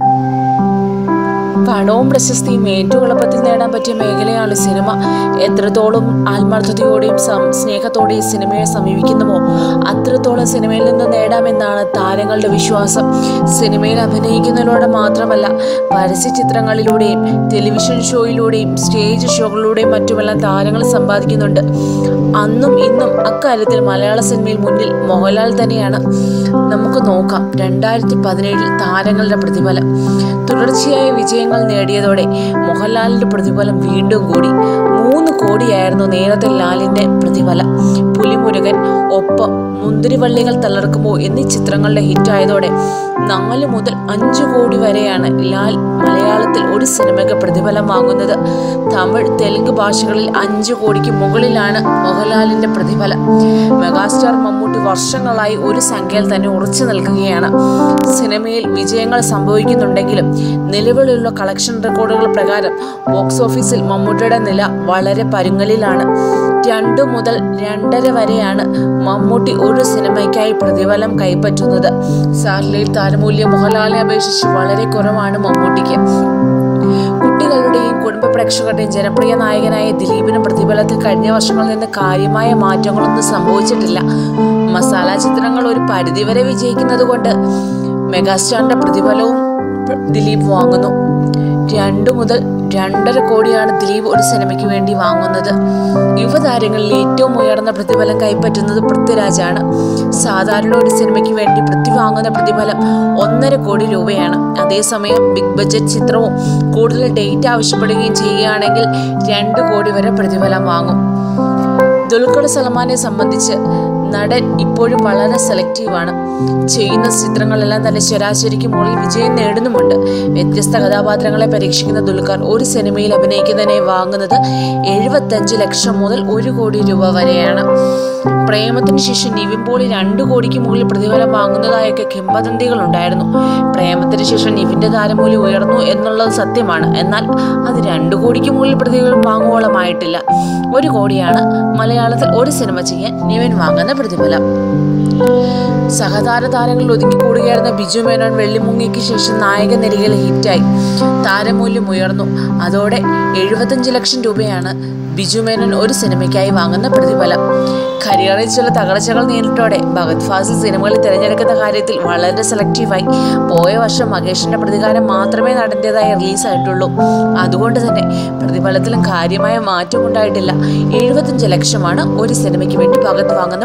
you പണവും പ്രശസ്തിയും ഏറ്റവും എളുപ്പത്തിൽ നേടാൻ പറ്റിയ മേഖലയാണ് സിനിമ. എത്രത്തോളം ആത്മാർത്ഥതയോടെയും സ്നേഹത്തോടെയും സിനിമയെ സമീപിക്കുന്നുവോ അത്രത്തോളം സിനിമയിൽ നിന്ന് നേടാമെന്നാണ് താരങ്ങളുടെ വിശ്വാസം. സിനിമയിൽ അഭിനയിക്കുന്നതിലൂടെ മാത്രമല്ല പരസ്യ ചിത്രങ്ങളിലൂടെയും ടെലിവിഷൻ ഷോയിലൂടെയും സ്റ്റേജ് ഷോകളിലൂടെയും മറ്റുമെല്ലാം താരങ്ങൾ സമ്പാദിക്കുന്നുണ്ട്. അന്നും ഇന്നും അക്കാര്യത്തിൽ മലയാള സിനിമയിൽ മുന്നിൽ മോഹൻലാൽ തന്നെയാണ്. നമുക്ക് നോക്കാം രണ്ടായിരത്തി പതിനേഴിൽ താരങ്ങളുടെ പ്രതിഫലം. തുടർച്ചയായ വിജയങ്ങൾ നേടിയതോടെ മോഹൻലാലിന്റെ പ്രതിഫലം വീണ്ടും കൂടി. മൂന്ന് കോടിയായിരുന്നു നേരത്തെ ലാലിന്റെ പ്രതിഫലം. പുലിമുരുകൻ ഒപ്പം മുന്തിരിവള്ളികൾ തളർക്കുമോ എന്നീ ചിത്രങ്ങളുടെ ഹിറ്റായതോടെ നാല് മുതൽ അഞ്ച് കോടി വരെയാണ് ലാൽ മലയാളത്തിൽ ഒരു സിനിമയ്ക്ക് പ്രതിഫലം വാങ്ങുന്നത്. തമിഴ് തെലുങ്ക് ഭാഷകളിൽ അഞ്ച് കോടിക്ക് മുകളിലാണ് മോഹൻലാലിന്റെ പ്രതിഫലം. മെഗാസ്റ്റാർ മമ്മൂട്ടി വർഷങ്ങളായി ഒരു സംഖ്യയിൽ തന്നെ ഉറച്ചു നിൽക്കുകയാണ്. സിനിമയിൽ വിജയങ്ങൾ സംഭവിക്കുന്നുണ്ടെങ്കിലും നിലവിലുള്ള കളക്ഷൻ റെക്കോർഡുകൾ പ്രകാരം ബോക്സ് ഓഫീസിൽ മമ്മൂട്ടിയുടെ നില വളരെ പരുങ്ങലിലാണ്. രണ്ടു മുതൽ രണ്ടര വരെയാണ് മമ്മൂട്ടി ഒരു സിനിമയ്ക്കായി പ്രതിഫലം കൈപ്പറ്റുന്നത്. സാറ്റലൈറ്റ് താരമൂല്യം മോഹൻലാലിനെ അപേക്ഷിച്ച് വളരെ കുറവാണ് മമ്മൂട്ടിക്ക്. കുട്ടികളുടെയും കുടുംബ പ്രേക്ഷകരുടെയും ജനപ്രിയ നായകനായ ദിലീപിനും പ്രതിഫലത്തിൽ കഴിഞ്ഞ വർഷങ്ങളിൽ നിന്ന് കാര്യമായ മാറ്റങ്ങളൊന്നും സംഭവിച്ചിട്ടില്ല. മസാല ചിത്രങ്ങൾ ഒരു പരിധിവരെ വിജയിക്കുന്നത് കൊണ്ട് മെഗാസ്റ്റാറിന്റെ പ്രതിഫലവും ദിലീപ് വാങ്ങുന്നു. രണ്ടു മുതൽ രണ്ടര കോടിയാണ് ദിലീപ് ഒരു സിനിമയ്ക്ക് വേണ്ടി വാങ്ങുന്നത്. യുവതാരങ്ങളിൽ ഏറ്റവും ഉയർന്ന പ്രതിഫലം കൈപ്പറ്റുന്നത് പൃഥ്വിരാജാണ്. സാധാരണ ഒരു സിനിമയ്ക്ക് വേണ്ടി പൃഥ്വി വാങ്ങുന്ന പ്രതിഫലം ഒന്നര കോടി രൂപയാണ്. അതേസമയം ബിഗ് ബജറ്റ് ചിത്രവും കൂടുതൽ ഡേറ്റ് ആവശ്യപ്പെടുകയും ചെയ്യുകയാണെങ്കിൽ രണ്ട് കോടി വരെ പ്രതിഫലം വാങ്ങും. ദുൽഖർ സൽമാനെ സംബന്ധിച്ച് നടൻ ഇപ്പോഴും വളരെ സെലക്റ്റീവാണ് ചെയ്യുന്ന ചിത്രങ്ങളെല്ലാം തന്നെ ശരാശരിക്ക് മുകളിൽ വിജയം നേടുന്നുമുണ്ട്. വ്യത്യസ്ത കഥാപാത്രങ്ങളെ പരീക്ഷിക്കുന്ന ദുൽഖർ ഒരു സിനിമയിൽ അഭിനയിക്കുന്നതിനെ വാങ്ങുന്നത് എഴുപത്തഞ്ച് ലക്ഷം മുതൽ ഒരു കോടി രൂപ വരെയാണ്. പ്രേമത്തിന് ശേഷം നിവിൻ പോളി രണ്ടു കോടിക്ക് മുകളിൽ പ്രതിഫലം വാങ്ങുന്നതായൊക്കെ കിംബദന്തികൾ ഉണ്ടായിരുന്നു പ്രേമത്തിന് ശേഷം നിവിന്റെ താരമൂല്യം ഉയർന്നു എന്നുള്ളത് സത്യമാണ്. എന്നാൽ അത് രണ്ടു കോടിക്ക് മുകളിൽ പ്രതിഫലം വാങ്ങുവോളമായിട്ടില്ല. ഒരു കോടിയാണ് മലയാളത്തിൽ ഒരു സിനിമ ചെയ്യാൻ നിവിൻ വാങ്ങുന്ന പ്രതിഫലം. സഹതാര താരങ്ങളിൽ ഒതുങ്ങിക്കൂടുകയായിരുന്ന ബിജു മേനോൻ വെള്ളിമുങ്ങിക്ക് ശേഷം നായക നിരയിൽ ഹിറ്റായി. താരമൂല്യം ഉയർന്നു. അതോടെ എഴുപത്തഞ്ച് ലക്ഷം രൂപയാണ് ബിജു മേനോൻ ഒരു സിനിമയ്ക്കായി വാങ്ങുന്ന പ്രതിഫലം. കരിയറിൽ ചില തകർച്ചകൾ നേരിട്ടോടെ ഭഗത് ഫാസിൽ സിനിമകളിൽ തിരഞ്ഞെടുക്കുന്ന കാര്യത്തിൽ വളരെ സെലക്റ്റീവായി പോയ വർഷം മകേഷിന്റെ പ്രതികാരം മാത്രമേ നടന്റേതായി റിലീസായിട്ടുള്ളൂ അതുകൊണ്ട് തന്നെ പ്രതിഫലത്തിലും കാര്യമായ മാറ്റം ഉണ്ടായിട്ടില്ല. എഴുപത്തഞ്ച് ലക്ഷമാണ് ഒരു സിനിമയ്ക്ക് വേണ്ടി ഭഗത് വാങ്ങുന്ന